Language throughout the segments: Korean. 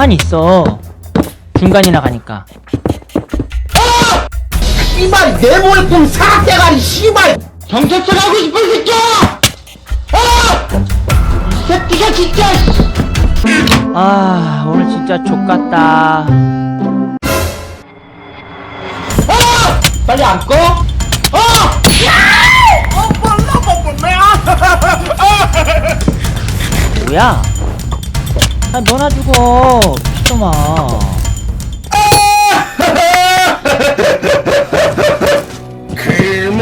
가만히 있어. 중간이 나 가니까. 씨발 내 몰품 사각대가리 씨발 경찰서 가고 이 새끼야! 어! 이 새끼가 진짜! 아, 오늘 진짜 족같다. 어! 빨리 앉고! 어! 뭐야? 아 너나 죽어. 미친놈아 그놈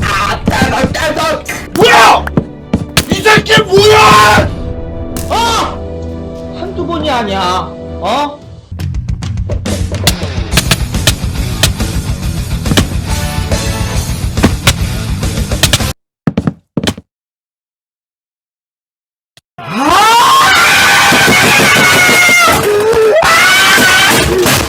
아따가 따가 뭐야! 이 새끼 뭐야! 어! 한두 번이 아니야. 어? 아!